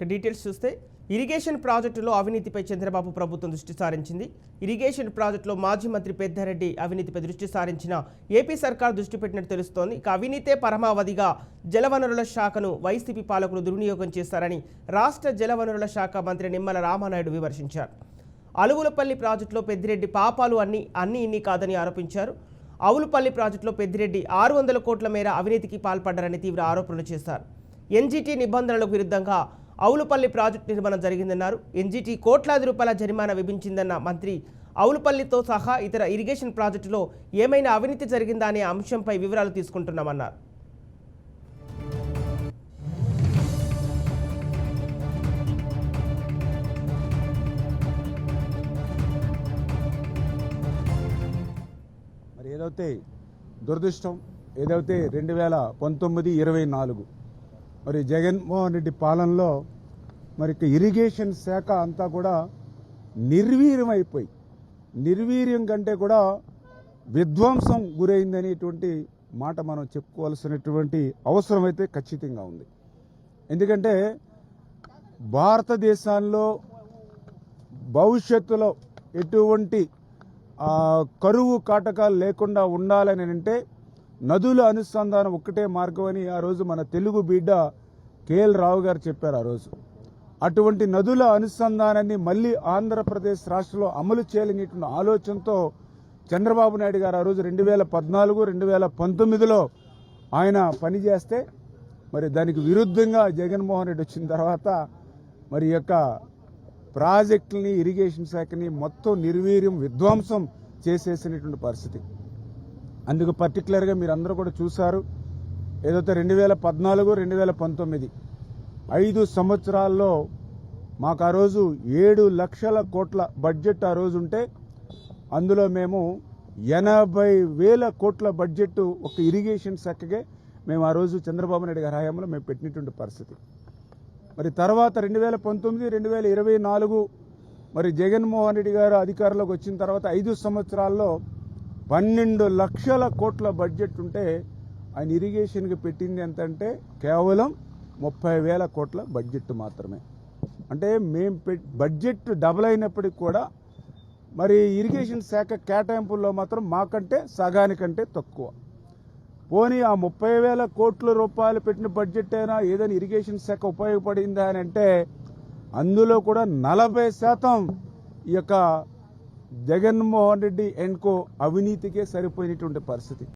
ఇక డీటెయిల్స్ చూస్తే ఇరిగేషన్ ప్రాజెక్టులో అవినీతిపై చంద్రబాబు ప్రభుత్వం దృష్టి సారించింది. ఇరిగేషన్ ప్రాజెక్టులో మాజీ మంత్రి పెద్దారెడ్డి అవినీతిపై దృష్టి సారించిన ఏపీ సర్కార్ దృష్టి పెట్టినట్టు తెలుస్తోంది. ఇక అవినీతే పరమావధిగా జలవనరుల శాఖను వైసీపీ పాలకులు దుర్వినియోగం చేస్తారని రాష్ట్ర జలవనరుల శాఖ మంత్రి నిమ్మల రామానాయుడు విమర్శించారు. అలుగులపల్లి ప్రాజెక్టులో పెద్దిరెడ్డి పాపాలు అన్ని అన్ని ఇన్ని కాదని ఆరోపించారు. అవులుపల్లి ప్రాజెక్టులో పెద్దిరెడ్డి ఆరు వందల కోట్ల మేర అవినీతికి పాల్పడ్డారని తీవ్ర ఆరోపణలు చేశారు. ఎన్జీటీ నిబంధనలకు విరుద్ధంగా అవులుపల్లి ప్రాజెక్టు నిర్మాణం జరిగిందన్నారు. ఎన్జీటీ కోట్లాది రూపాయల జరిమానా విభించిందన్న మంత్రి అవులుపల్లితో సహా ఇతర ఇరిగేషన్ ప్రాజెక్టులో ఏమైనా అవినీతి జరిగిందా అనే అంశంపై వివరాలు తీసుకుంటున్నామన్నారు. మరి ఏదైతే దురదృష్టం ఏదైతే రెండు వేల పంతొమ్మిది ఇరవై నాలుగు మరి జగన్మోహన్ రెడ్డి పాలనలో మరి ఇరిగేషన్ శాఖ అంతా కూడా నిర్వీర్యం అయిపోయి నిర్వీర్యం కంటే కూడా విధ్వంసం గురైందనేటువంటి మాట మనం చెప్పుకోవాల్సినటువంటి అవసరం అయితే ఖచ్చితంగా ఉంది. ఎందుకంటే భారతదేశంలో భవిష్యత్తులో ఎటువంటి కరువు కాటకాలు లేకుండా ఉండాలని అంటే నదుల అనుసంధానం ఒక్కటే మార్గం అని ఆ రోజు మన తెలుగు బిడ్డ కేఎల్ రావు గారు చెప్పారు ఆ రోజు. అటువంటి నదుల అనుసంధానాన్ని మళ్ళీ ఆంధ్రప్రదేశ్ రాష్ట్రంలో అమలు చేయాలనేటువంటి ఆలోచనతో చంద్రబాబు నాయుడు గారు ఆ రోజు రెండు వేల పద్నాలుగు రెండు వేల పంతొమ్మిదిలో ఆయన పనిచేస్తే మరి దానికి విరుద్ధంగా జగన్మోహన్ రెడ్డి వచ్చిన తర్వాత మరి యొక్క ప్రాజెక్టులని ఇరిగేషన్ శాఖని మొత్తం నిర్వీర్యం విధ్వంసం చేసేసినటువంటి పరిస్థితి. అందుకు పర్టికులర్గా మీరు అందరూ కూడా చూశారు. ఏదైతే రెండు వేల పద్నాలుగు రెండు వేల పంతొమ్మిది ఐదు సంవత్సరాల్లో మాకు ఆ రోజు ఏడు లక్షల కోట్ల బడ్జెట్ ఆ రోజు ఉంటే అందులో మేము ఎనభై వేల కోట్ల బడ్జెట్ ఒక ఇరిగేషన్ శాఖకే మేము ఆ రోజు చంద్రబాబు నాయుడు గారి హయాంలో మేము పెట్టినటువంటి పరిస్థితి. మరి తర్వాత రెండు వేల పంతొమ్మిది రెండు వేల ఇరవై నాలుగు మరి జగన్మోహన్ రెడ్డి గారు అధికారంలోకి వచ్చిన తర్వాత ఐదు సంవత్సరాల్లో పన్నెండు లక్షల కోట్ల బడ్జెట్ ఉంటే ఆయన ఇరిగేషన్కి పెట్టింది ఎంత అంటే కేవలం ముప్పై వేల కోట్ల బడ్జెట్ మాత్రమే. అంటే మేము బడ్జెట్ డబుల్ అయినప్పటికి కూడా మరి ఇరిగేషన్ శాఖ కేటాయింపుల్లో మాత్రం మాకంటే సగానికంటే తక్కువ. పోనీ ఆ ముప్పై వేల కోట్ల రూపాయలు పెట్టిన బడ్జెట్ అయినా ఏదైనా ఇరిగేషన్ శాఖ ఉపయోగపడిందా అని అంటే అందులో కూడా నలభై శాతం ఈ యొక్క జగన్మోహన్ రెడ్డి అండ్ కో అవినీతికే సరిపోయినటువంటి పరిస్థితి.